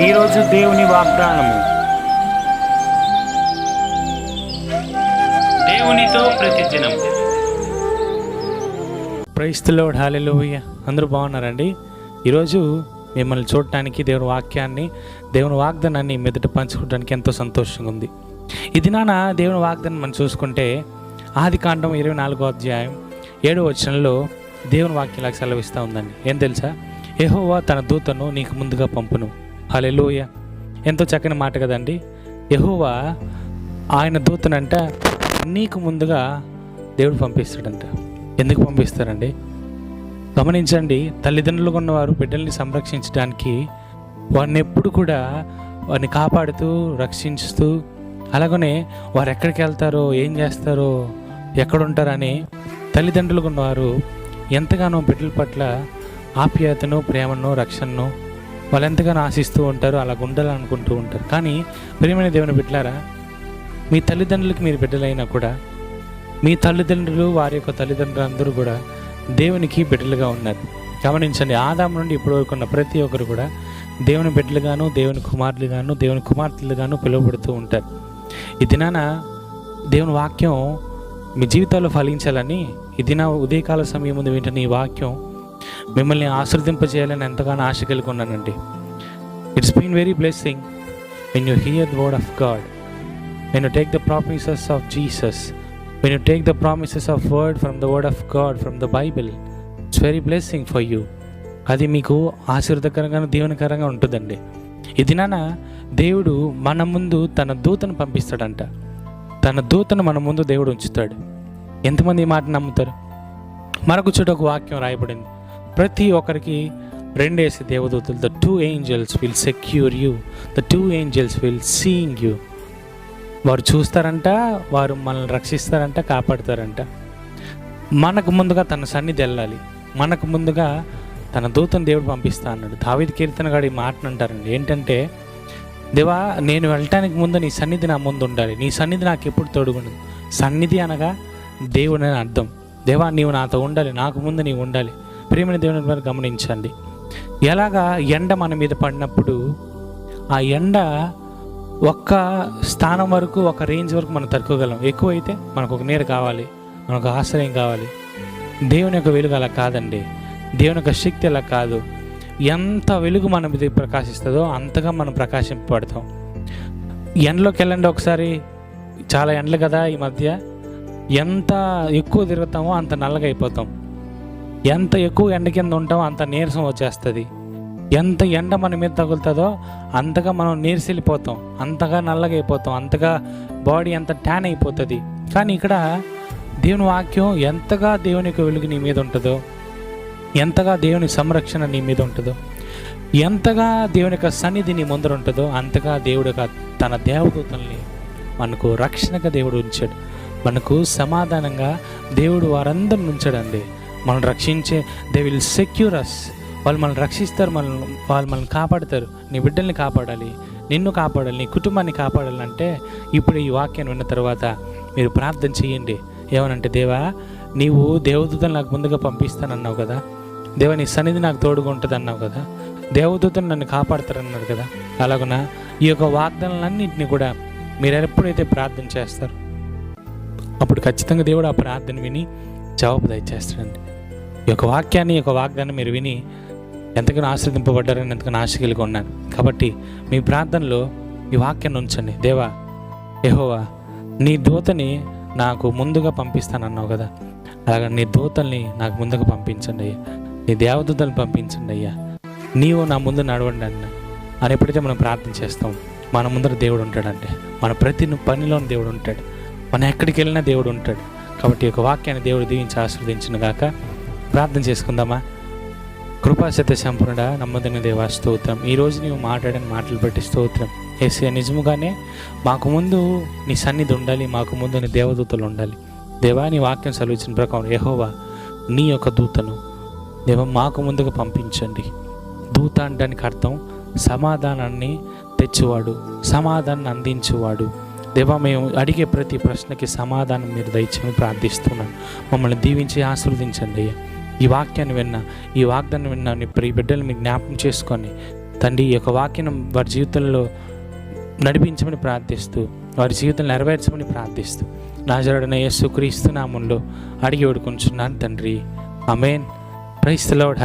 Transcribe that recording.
ఈరోజు దేవుని వాగ్దానము. దేవునితో ప్రతిదినం. ప్రైస్తులో హాలెలోయ అందరూ బాగున్నారండి? ఈరోజు మిమ్మల్ని చూడటానికి దేవుని వాక్యాన్ని దేవుని వాగ్దానాన్ని మెదట పంచుకోవడానికి ఎంతో సంతోషంగా ఉంది. ఈ దినాన దేవుని వాగ్దానం మనం చూసుకుంటే ఆది కాండం ఇరవై నాలుగో అధ్యాయం ఏడో వచనంలో దేవుని వాక్యం సెలవిస్తూ ఉందండి. ఏం తెలుసా? యెహోవా తన దూతను నీకు ముందుగా పంపును. హలెలోయ ఎంతో చక్కని మాట కదండి. యహోవా ఆయన దూతనంట నీకు ముందుగా దేవుడు పంపిస్తాడంట. ఎందుకు పంపిస్తారండి? గమనించండి తల్లిదండ్రులుగా ఉన్నవారు బిడ్డల్ని సంరక్షించడానికి వారిని ఎప్పుడు కూడా వారిని కాపాడుతూ రక్షిస్తూ అలాగనే వారు ఎక్కడికి వెళ్తారో ఏం చేస్తారో ఎక్కడ ఉంటారని తల్లిదండ్రులుగా ఉన్నవారు ఎంతగానో బిడ్డల పట్ల ఆప్యాయతను ప్రేమను రక్షణను వాళ్ళు ఎంతగానో ఆశిస్తూ ఉంటారు అలా ఉండాలనుకుంటూ ఉంటారు. కానీ ప్రియమైన దేవుని బిడ్డలారా మీ తల్లిదండ్రులకి మీరు బిడ్డలైనా కూడా మీ తల్లిదండ్రులు వారి యొక్క తల్లిదండ్రులు అందరూ కూడా దేవునికి బిడ్డలుగా ఉన్నారు. గమనించండి ఆదాం నుండి ఇప్పటి వరకు ఉన్న ప్రతి ఒక్కరు కూడా దేవుని బిడ్డలుగాను దేవుని కుమారులుగాను దేవుని కుమార్తెలుగాను పిలువబడుతూ ఉంటారు. ఈ దినాన దేవుని వాక్యం మీ జీవితాల్లో ఫలించాలని ఈ దిన ఉదయకాల సమయం ముందు వింటున్న ఈ వాక్యం మిమ్మల్ని ఆశ్రదింపజేయాలని ఎంతగానో ఆశ కలిగి ఉన్నానండి. It's been very blessing when you hear the word of God when you take the promises of Jesus when you take the promises of word from the word of God from the Bible it's very blessing for you అది మీకు ఆశీర్వదకరంగా దీవెనకరంగా ఉంటుందండి. ఈ దినాన దేవుడు మన ముందు తన దూతను పంపిస్తాడంట. తన దూతను మన ముందు దేవుడు ఉంచుతాడు. ఎంతమంది ఈ మాట నమ్ముతారు? మరొక చోట ఒక వాక్యం రాయబడింది. ప్రతి ఒక్కరికి రెండేసి దేవదూతలు the two angels will secure you the two angels will seeing you వారు చూస్తారంట వారు మనల్ని రక్షిస్తారంట కాపాడుతారంట. మనకు ముందుగా తన సన్నిధి వెళ్ళాలి. మనకు ముందుగా తన దూతను దేవుడు పంపిస్తా అన్నాడు. దావిద్ కీర్తన గారు ఈ మాటను అంటారండి ఏంటంటే దేవా నేను వెళ్ళటానికి ముందు నీ సన్నిధి నా ముందు ఉండాలి. నీ సన్నిధి నాకు ఎప్పుడు తోడుగుండదు. సన్నిధి అనగా దేవుడు అని అర్థం. దేవా నీవు నాతో ఉండాలి. నాకు ముందు నీవు ఉండాలి. ప్రేమని దేవుని వారు గమనించండి. ఎలాగా ఎండ మన మీద పడినప్పుడు ఆ ఎండ ఒక్క స్థానం వరకు ఒక రేంజ్ వరకు మనం తట్టుకోగలం. ఎక్కువైతే మనకు ఒక నీరు కావాలి మనకు ఆశ్రయం కావాలి. దేవుని యొక్క వెలుగు అలా కాదండి. దేవుని యొక్క శక్తి అలా కాదు. ఎంత వెలుగు మన మీద ప్రకాశిస్తుందో అంతగా మనం ప్రకాశింపబడతాం. ఎండలోకి వెళ్ళండి ఒకసారి. చాలా ఎండలు కదా ఈ మధ్య. ఎంత ఎక్కువ తిరుగుతామో అంత నల్లగా అయిపోతాం. ఎంత ఎక్కువ ఎండ కింద ఉంటామో అంత నీరసం వచ్చేస్తుంది. ఎంత ఎండ మన మీద తగులుతుందో అంతగా మనం నీరసిల్లిపోతాం. అంతగా నల్లగా అయిపోతాం. అంతగా బాడీ అంత ట్యాన్ అయిపోతుంది. కానీ ఇక్కడ దేవుని వాక్యం ఎంతగా దేవుని యొక్క వెలుగు నీ మీద ఉంటుందో ఎంతగా దేవుని సంరక్షణ నీ మీద ఉంటుందో ఎంతగా దేవుని యొక్క సన్నిధి నీ ముందర ఉంటుందో అంతగా దేవుడు తన దేవదూతల్ని మనకు రక్షణగా దేవుడు ఉంచాడు. మనకు సమాధానంగా దేవుడు వారందరిని ఉంచాడండి. మనం రక్షించే దే విల్ సెక్యూర్ అస్ వాళ్ళు మనల్ని రక్షిస్తారు మనల్ని వాళ్ళు మనల్ని కాపాడతారు. నీ బిడ్డల్ని కాపాడాలి నిన్ను కాపాడాలి నీ కుటుంబాన్ని కాపాడాలంటే ఇప్పుడు ఈ వాక్యాన్ని విన్న తర్వాత మీరు ప్రార్థన చేయండి. ఏమనంటే దేవా నీవు దేవదూతను నాకు ముందుగా పంపిస్తానన్నావు కదా. దేవా నీ సన్నిధి నాకు తోడుగా ఉంటుంది అన్నావు కదా. దేవదూతను నన్ను కాపాడతారన్నారు కదా. అలాగున? ఈ యొక్క వాగ్దానాలన్నింటినీ కూడా మీరు ఎప్పుడైతే ప్రార్థన చేస్తారు అప్పుడు ఖచ్చితంగా దేవుడు ఆ ప్రార్థన విని జవాబు దయచేస్తాడండి ఈ యొక్క వాక్యాన్ని ఈ యొక్క వాగ్దాన్ని మీరు విని ఎంతగానో ఆశ్రదింపబడ్డారని ఎంతగానో ఆశ కలిగి ఉన్నాను. కాబట్టి మీ ప్రార్థనలో ఈ వాక్యాన్ని ఉంచండి. దేవా యెహోవా నీ దూతని నాకు ముందుగా పంపిస్తానన్నావు కదా. అలాగా నీ దూతల్ని నాకు ముందుగా పంపించండి అయ్యా. నీ దేవదూతల్ని పంపించండి అయ్యా. నీవు నా ముందు నడవండి అన్న. అని ఎప్పుడైతే మనం ప్రార్థన చేస్తాం మన ముందర దేవుడు ఉంటాడంటే మన ప్రతి పనిలో దేవుడు ఉంటాడు. మనం ఎక్కడికి వెళ్ళినా దేవుడు ఉంటాడు. కాబట్టి ఈ యొక్క వాక్యాన్ని దేవుడు దీవించి ఆశీర్వదించిన గాక ప్రార్థన చేసుకుందామా? కృపాశత సంపూర్ణ నమ్మదగిన దేవా స్తోత్రం. ఈరోజు నీవు మాట్లాడిన మాటలు బట్టి స్తోత్రం. ఏసీ నిజముగానే మాకు ముందు నీ సన్నిధి ఉండాలి మాకు ముందు నీ దేవదూతలు ఉండాలి. దేవా నీ వాక్యం సెలవించిన ప్రకారం ఎహోవా నీ యొక్క దూతను దేవ మాకు ముందుగా పంపించండి. దూత అనడానికి అర్థం సమాధానాన్ని తెచ్చువాడు సమాధానాన్ని అందించేవాడు. దేవా మేము అడిగే ప్రతి ప్రశ్నకి సమాధానం మీరు దయచేయమని ప్రార్థిస్తున్నాను మమ్మల్ని దీవించి ఆశీర్వదించండి అయ్యా. ఈ వాక్యాన్ని విన్న ఈ వాగ్దాన్ని విన్న నీ ప్రియ బిడ్డలు మీ జ్ఞాపకం చేసుకొని తండ్రి ఈ యొక్క వాక్యం వారి జీవితంలో నడిపించమని ప్రార్థిస్తూ వారి జీవితం నెరవేర్చమని ప్రార్థిస్తూ నాజరుడైన యేసు క్రీస్తు నామంలో అడిగి వేడుకుంటున్నాను తండ్రి. Amen praise Lord.